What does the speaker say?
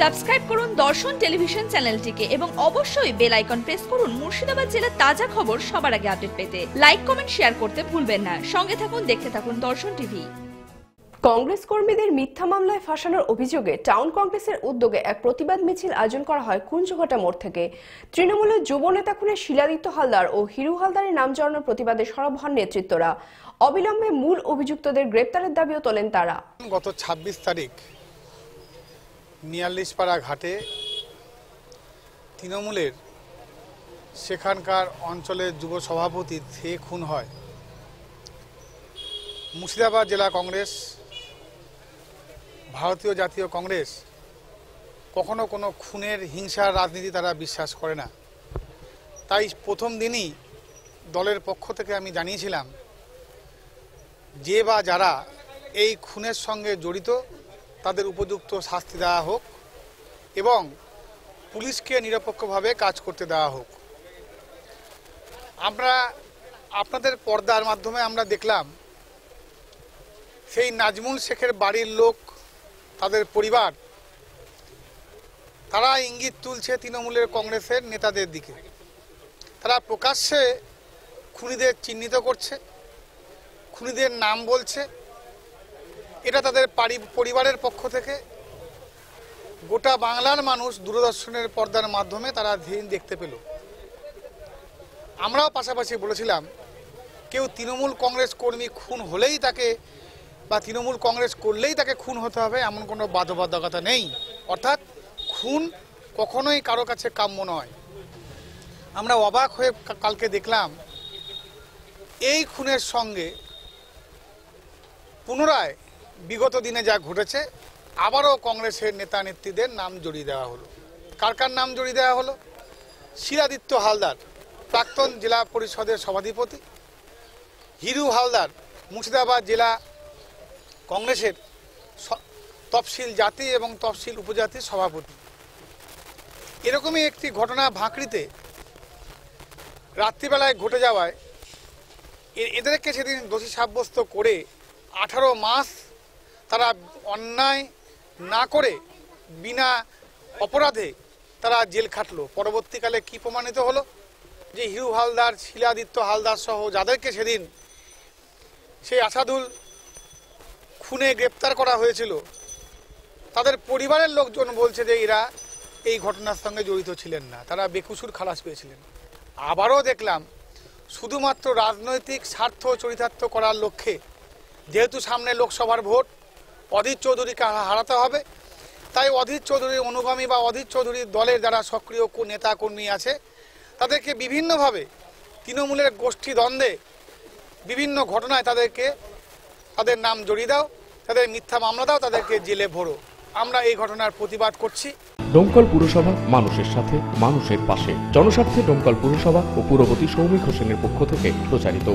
Subscribe করুন দর্শন television চ্যানেলটিকে এবং অবশ্যই বেল আইকন প্রেস করুন মুর্শিদাবাদ জেলার তাজা খবর সবার আগে আপডেট পেতে। লাইক কমেন্ট শেয়ার করতে ভুলবেন না। সঙ্গে থাকুন দেখতে থাকুন দর্শন টিভি। কংগ্রেস কর্মীদের মিথ্যা মামলায় ফাঁসানোর অভিযোগে টাউন কংগ্রেসের উদ্যোগে এক প্রতিবাদ মিছিল আয়োজন করা হয় কুঞ্জঘাটা মোড় থেকে। তৃণমূলের যুব নেতা খুনে শিলাদিত্য হালদার ও হিরু হালদারের নাম জড়ানোর প্রতিবাদে সরব হন নেতৃত্বরা। অবিলম্বে মূল অভিযুক্তদের গ্রেপ্তারের দাবিও তোলেন তারা। গত ২৬ তারিখ নিয়াল্লিশপাড়া ঘাটে তৃণমূলের সেখানকার অঞ্চলের যুব সভাপতি সে খুন হয়। মুর্শিদাবাদ জেলা কংগ্রেস, ভারতীয় জাতীয় কংগ্রেস কখনো কোনো খুনের, হিংসার রাজনীতি তারা বিশ্বাস করে না। তাই প্রথম দিনই দলের পক্ষ থেকে আমি জানিয়েছিলাম, যে বা যারা এই খুনের সঙ্গে জড়িত তাদের উপযুক্ত শাস্তি দেওয়া হোক এবং পুলিশকে নিরপেক্ষভাবে কাজ করতে দেওয়া হোক। আমরা আপনাদের পর্দার মাধ্যমে আমরা দেখলাম, সেই নাজমুল শেখের বাড়ির লোক, তাদের পরিবার, তারা ইঙ্গিত তুলছে তৃণমূলের কংগ্রেসের নেতাদের দিকে। তারা প্রকাশ্যে খুনিদের চিহ্নিত করছে, খুনিদের নাম বলছে এটা তাদের পারি- পরিবারের পক্ষ থেকে। গোটা বাংলার মানুষ দূরদর্শনের পর্দার মাধ্যমে তারা দিন দেখতে পেল। আমরাও পাশাপাশি বলেছিলাম, কেউ তৃণমূল কংগ্রেস কর্মী খুন হলেই তাকে বা তৃণমূল কংগ্রেস করলেই তাকে খুন হতে হবে, এমন কোনো বাধ্যবাধকতা নেই। অর্থাৎ খুন কখনোই কারও কাছে কাম্য নয়। আমরা অবাক হয়ে কালকে দেখলাম, এই খুনের সঙ্গে পুনরায় বিগত দিনে যা ঘটেছে, আবারও কংগ্রেসের নেতা নেত্রীদের নাম জড়িয়ে দেওয়া হলো। কার কার নাম জড়িয়ে দেওয়া হলো? শিলাদিত্য হালদার, প্রাক্তন জেলা পরিষদের সভাধিপতি। হিরু হালদার, মুর্শিদাবাদ জেলা কংগ্রেসের তফসিল জাতি এবং তফসিল উপজাতির সভাপতি। এরকমই একটি ঘটনা ভাঁকড়িতে রাত্রিবেলায় ঘটে যাওয়ায় এদেরকে সেদিন দোষী সাব্যস্ত করে আঠারো মাস তারা অন্যায় না করে বিনা অপরাধে তারা জেল খাটলো। পরবর্তীকালে কি প্রমাণিত হলো? যে হিরু হালদার, শিলাদিত্য হালদার সহ যাদেরকে সেদিন সেই আসাদুল খুনে গ্রেপ্তার করা হয়েছিল, তাদের পরিবারের লোকজন বলছে যে এরা এই ঘটনার সঙ্গে জড়িত ছিলেন না। তারা বেকুসুর খালাস পেয়েছিলেন। আবারও দেখলাম শুধুমাত্র রাজনৈতিক স্বার্থ চরিতার্থ করার লক্ষ্যে, যেহেতু সামনে লোকসভার ভোট অধীর চৌধুরীকে হারাতে হবে। তাই অধীর চৌধুরীর অনুগামী বা অধীর চৌধুরীর দলের যারা সক্রিয় নেতা কর্মী আছে, তাদেরকে বিভিন্নভাবে তৃণমূলের গোষ্ঠী দ্বন্দ্বে বিভিন্ন ঘটনায় তাদেরকে তাদের নাম জড়িয়ে দাও, তাদের মিথ্যা মামলা দাও, তাদেরকে জেলে ভরো। আমরা এই ঘটনার প্রতিবাদ করছি। ডোমকল পুরসভা মানুষের সাথে, মানুষের পাশে। জনস্বার্থে ডোমকল পুরসভা ও পুরপতি সৌমিক হোসেনের পক্ষ থেকে প্রচারিত।